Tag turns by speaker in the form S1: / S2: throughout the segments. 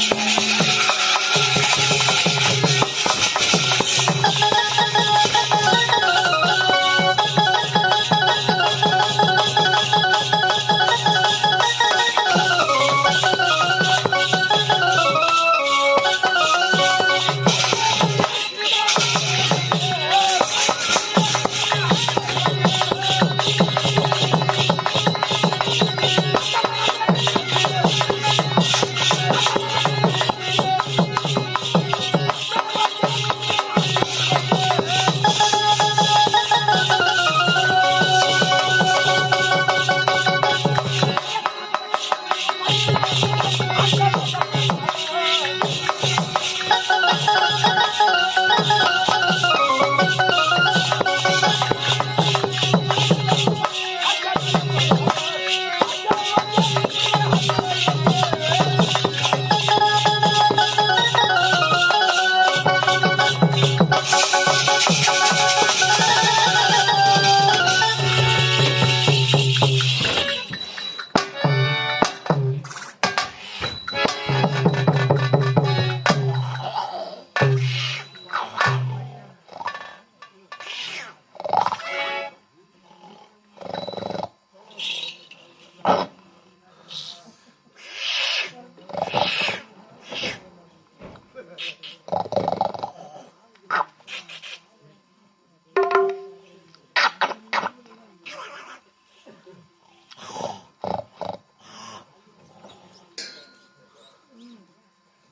S1: Thank you.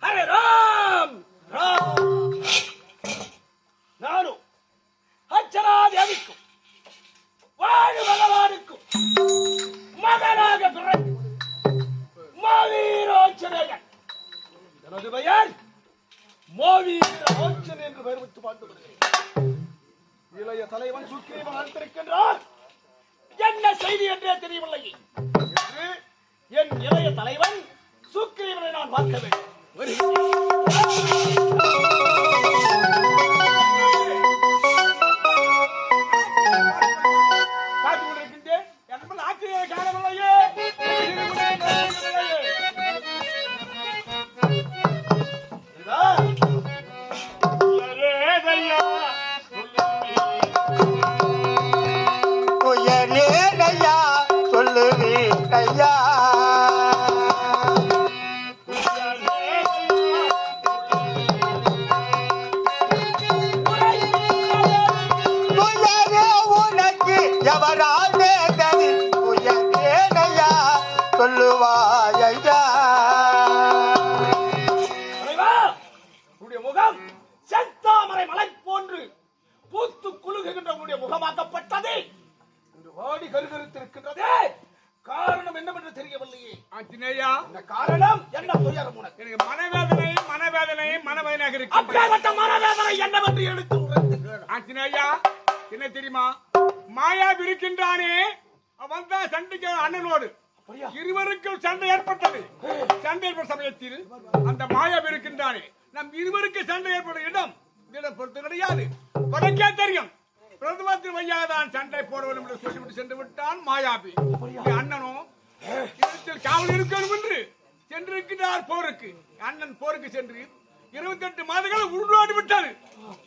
S1: 入れろ இளைய தலைவன் சுக்ரீவன் அழைத்திருக்கின்றார். என்ன செய்தி என்றே தெரியவில்லை. என்று என் இளைய தலைவன் சுக்ரீவனை நான் பார்க்க வேண்டும். இந்த காரணம்? என்ன துயரம் உனக்கு?
S2: எனக்கு மனவேதனை மனவேதனை மனவேதனையாக இருக்கு
S1: அப்பேற்பட்ட மனவேதனை என்னவென்று எடுத்து உரைத்து
S2: ஆஞ்சநேயா என்ன தெரியுமா? மாயா இருக்கின்றானே அவன் தான் சண்டைக்கு அண்ணனோடு? இருவருக்கும் சண்டை ஏற்பட்டது. சண்டை ஏற்பட்ட சமயத்தில் அந்த மாயா இருக்கின்றானே நம் இருவருக்கு சண்டை ஏற்படும் இடம் இடம் பொறுத்து கிடையாது. உனக்கே தெரியும். பிரதமத்தின் வையாதான் சண்டை போட வேண்டும் என்று சொல்லிவிட்டு சென்று விட்டான் மாயாபி அண்ணனும் இடத்தில் காவல் இருக்கணும் என்று சென்றிருக்கிறார் போருக்கு. அண்ணன் போருக்கு சென்று இருபத்தி எட்டு மாதங்கள் உருவாடி விட்டது.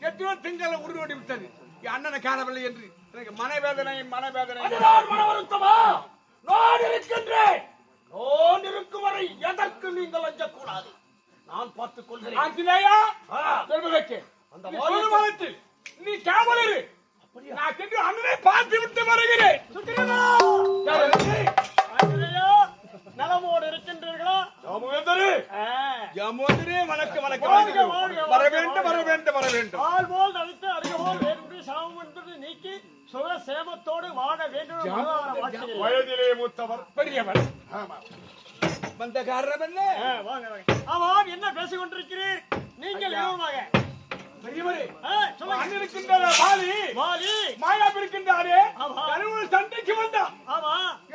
S2: எத்தனை திங்களை உருவாடி விட்டது. அண்ணனை காணவில்லை என்று. எனக்கு மனவேதனை மனவேதனை
S1: மன வருத்தமா நான் இருக்கின்றேன். நான் இருக்கும் வரை எதற்கு நீங்கள் அஞ்சக்கூடாது? நான் பார்த்துக் கொள்கிறேன். அந்த
S2: மதத்தில் நீ காவல் இரு
S1: அப்படியா?
S2: நான் சென்று அண்ணனை பார்த்து விட்டு வருகிறேன்.
S1: நலமோடு இருக்கின்றீர்களா?
S2: தாமோதரு யமோதரே வணக்கம் வணக்கம் வர வேண்டும் வர. வேண்டும் வர வேண்டும்.
S3: ஆள் போல் நடித்து அறிவுபோல் வேறு சாமம் என்பது நீக்கி சுக சேமத்தோடு வாழ வேண்டும்.
S2: வயதிலே மூத்தவர் பெரியவர். வந்த காரணம் என்ன
S3: ஆ, வாங்க, வாங்க. ஆமாம் என்ன பேசிக் கொண்டிருக்கிறீர் நீங்கள். விவரமாக
S2: பெரியவரே
S3: சொல்லுங்க.
S2: இருக்கின்ற வாலி?
S3: வாலி.
S2: மாயா இருக்கின்றாரே
S3: ஆமா.
S2: கருவூர் சண்டைக்கு வந்தான்
S3: ஆமா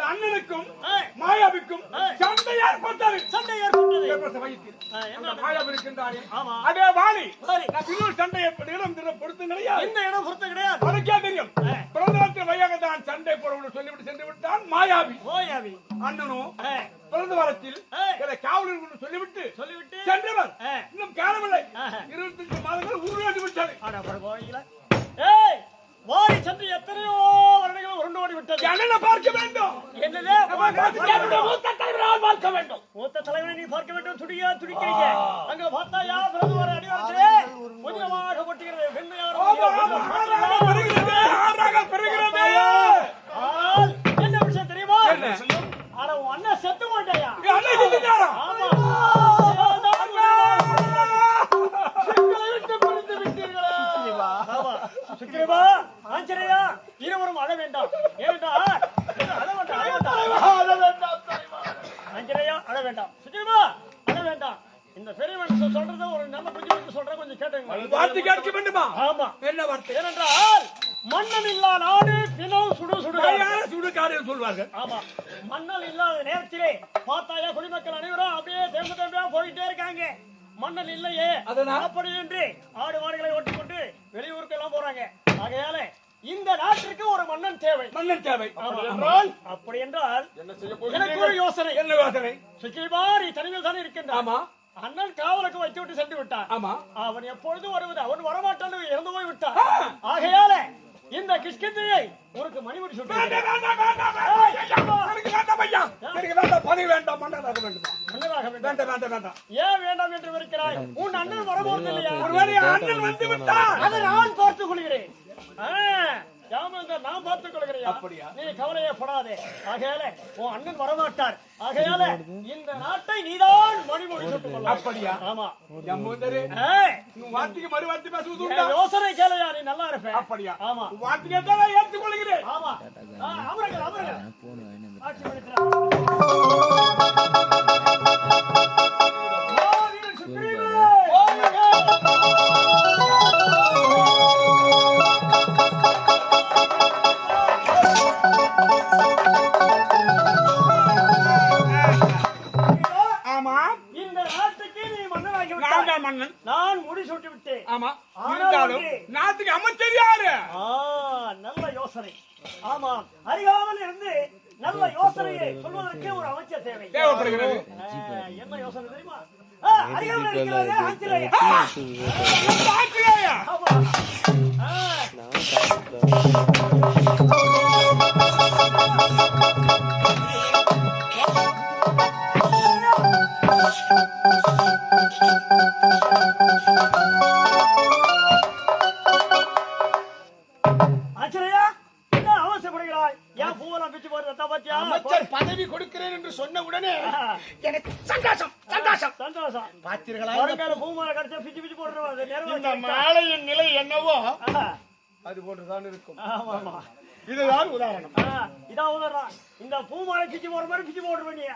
S2: அண்ணனுக்கும்
S3: ஆ,
S2: மாயாவுக்கும்
S3: ஆ.
S2: சண்டை ஏற்பட்டது
S3: சண்டை ஏற்பட்டது
S2: ஏற்பட்ட வயிற்றில்
S3: ஆ, என்ன
S2: அந்த மாயா இருக்கின்றானே
S3: ஆமா.
S2: அதே வாலி
S3: வாலி.
S2: நான் இன்னொரு சண்டை ஏற்பட்ட இடம் பொறுத்து கிடையாது
S3: இந்த இடம் பொறுத்த கிடையாது
S2: உனக்கே தெரியும்
S3: ஆ.
S2: பிரதமத்தின் வையாக தான் சண்டை ஏற்படும் சொல்லிவிட்டு சென்று விட்டான் மாயாவி
S3: ஓயாவி
S2: அண்ணனும்
S3: ஆ,
S2: கொண்டு சொல்லிவிட்டு
S3: சொல்லிவிட்டு.
S2: சென்றவர். இன்னும் காலமில்லை.
S3: ஆஹா.
S2: இருபத்தஞ்சு மாதங்கள் உருவாடி விட்டது.
S3: அட பரவாயில்லை. ஏய் வாரி சென்று எத்தனையோ வருடங்கள் உருண்டு ஓடி விட்டது.
S2: அண்ணனை பார்க்க வேண்டும்.
S3: என்னது?
S1: மூத்த தலைவரால் பார்க்க வேண்டும்.
S3: மூத்த தலைவனை நீ பார்க்க வேண்டும். துடியா துடிக்கிறீங்க. அங்க பார்த்தாயா பிரதமர் ஆஞ்சநேயா, இருவரும் அழ வேண்டாம். ஏனென்றால் அழ வேண்டாம் அழ வேண்டாம். ஆஞ்சநேயா அழ வேண்டாம். சுக்கிரவா அழ வேண்டாம். இந்த பெரியவன் சொல்றத ஒரு நல்ல புத்தி கொஞ்சம் கேட்டுங்க
S2: வார்த்தை கேட்க வேண்டுமா?
S3: ஆமா.
S2: என்ன வார்த்தை?
S3: ஏனென்றால் மன்னன் இல்லா நாடு பிணம் சுடு சுடு
S2: சுடுகாடு சொல்வார்கள்?
S3: ஆமா. மன்னன் இல்லாத நேரத்திலே பார்த்தாயா குடிமக்கள் அனைவரும் அப்படியே தேர்ந்து தேர்ந்தா போயிட்டே இருக்காங்க. மன்னன் இல்லையே? அப்படி என்று ஆடு மாடுகளை ஓட்டிக்கொண்டு வெளியூருக்கு எல்லாம் போறாங்க. ஆகையால இந்த நாட்டிற்கு ஒரு மன்னன் தேவை.
S2: மன்னன் தேவை.
S1: என்றால்
S3: அப்படி என்றால்
S1: என்ன செய்ய
S3: எனக்கு ஒரு யோசனை.
S2: என்ன யோசனை?
S3: சுக்கிரிமாரி தனிமையில் தானே இருக்கின்றான்.
S2: ஆமா.
S3: அண்ணன் காவலுக்கு வைத்து விட்டு சென்று விட்டான்.
S2: ஆமா.
S3: அவன் எப்பொழுதும் வருவது அவன் வரமாட்டான் இறந்து போய் விட்டான். ஆகையால இந்த கிஷ்கிந்தையை உனக்கு மணிமுடி சுட்டு
S2: பதவி வேண்டாம், மன்னனாக வேண்டுமா?
S3: மன்னராக வேண்டும்.
S2: வேண்டாம், வேண்டாம்.
S3: ஏன் வேண்டாம் என்று இருக்கிறாய் உன் அண்ணன் வரபோறது இல்லையா
S2: ஒருவேளை அண்ணன் வந்து விட்டார்.
S3: அதை நான் பார்த்துக் கொள்கிறேன். நான் பார்த்துக் கொள்கிறேன்
S2: அப்படியா?
S3: நீ கவலையே படாதே ஆகையால உன் அண்ணன் வரமாட்டார் ஆகையால இந்த நாட்டை நீதான் மணிமொழி சுட்டுக் கொள்ள
S2: அப்படியா?
S3: ஆமா
S2: உன் வார்த்தைக்கு மறு வார்த்தை பேசுவது?
S3: யோசனை கேளையா நீ நல்லா இருப்ப
S2: அப்படியா?
S3: ஆமா
S2: உன் வார்த்தை கேட்டால் நான் ஏற்றுக்கொள்கிறேன். தான் மன்னன்.
S3: நான் முடிசூட்டி விட்டேன்
S2: ஆமா, இருந்தாலும். நாட்டுக்கு அமைச்சர் யாரு?
S3: ஆ, நல்ல யோசனை ஆமாம் அறியாமல் இருந்து நல்ல யோசனையை சொல்வதற்கு ஒரு அமைச்சர் தேவை
S2: தேவைப்படுகிறது.
S3: என்ன யோசனை தெரியுமா ஆ, அறியாமல்? ஆமா. ஏன் பூவெல்லாம் பிச்சு போடுறத பாத்தியா?
S1: அமைச்சர் பதவி கொடுக்கிறேன் என்று சொன்ன உடனே எனக்கு சந்தோஷம் சந்தோஷம்.
S3: சந்தோஷம். வருங்கால பூமாலை கிடைச்சா பிச்சு பிச்சு போடுறோம்
S1: இந்த
S3: நிறைவேற்ற
S1: மாலையின் நிலை என்னவோ
S3: ஆ,
S1: அது போன்றுதான் இருக்கும்.
S3: ஆமா ஆமா.
S1: இதுதான் உதாரணம்.
S3: இதான் இந்த பூமாலை பிச்சு போடுற மாதிரி பிச்சு போடுற நீ.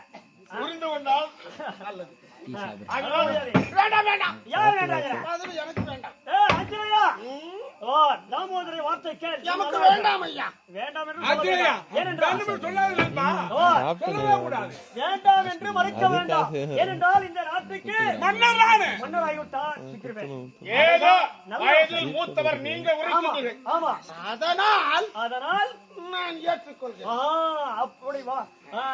S1: புரிந்து கொண்டால் நல்லது.
S3: அதனால
S1: வேண்டாம் வேண்டாம்.
S3: யார்
S1: எனக்கு வேண்டாம்.
S3: ஏ ஓ தாமோதரி வார்த்தை கேள்.
S1: நமக்கு வேண்டாம் ஐயா.
S3: வேண்டாம் என்று. ஏனென்றால்
S2: சொல்லாது.
S3: வேண்டாம் என்று மறைக்க வேண்டாம். ஏனென்றால் இந்த நாட்டுக்கு
S2: மன்னர் நானு.
S1: ஏதோ வயதில் மூத்தவர் நீங்க
S3: ஆமா
S1: அதனால்
S3: அதனால்
S1: நான் ஏற்றுக்கொள்கிறேன்.
S3: ஆ அப்படி வா. ஆ.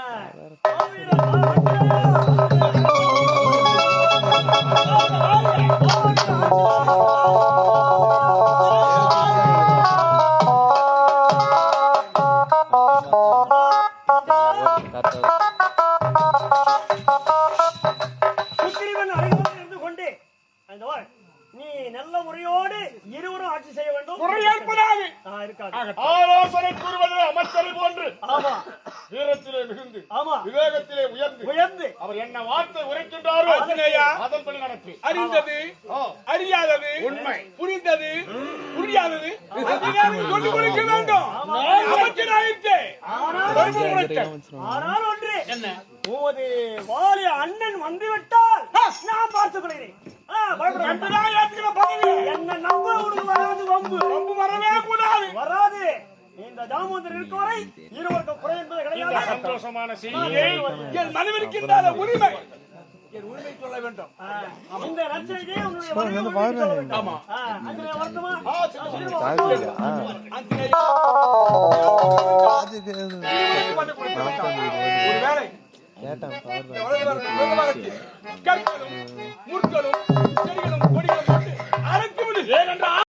S1: ஆலோசனை கூறுவது அமைச்சரை போன்று.
S3: ஆமா.
S1: வீரத்திலே மிகுந்து
S3: ஆமா.
S1: விவேகத்திலே உயர்ந்து
S3: உயர்ந்து.
S1: அவர் என்ன வார்த்தை உரைக்கின்றாரோ. அதன்படி நடப்பி
S2: அறிந்தது அறியாதது
S1: உண்மை.
S2: புரிந்தது புரியாதது சொல்லிக் கொடுக்க வேண்டும். அமைச்சராயிற்று.
S3: ஆனால் ஒன்று. என்ன? உமது வாலி அண்ணன் வந்துவிட்டால் நான் பார்த்துக் கொள்கிறேன் என்ன நம்ப வம்பு
S2: வரவே கூடாது.
S3: வராது. இந்த தாமோதர் இருக்கும் இருவருக்கும் குறை என்பது கிடையாது.
S1: சந்தோஷமான செய்தியை
S2: என் மனைவிற்கு இந்த உரிமை. என் உரிமை முற்களும் செடிகளும்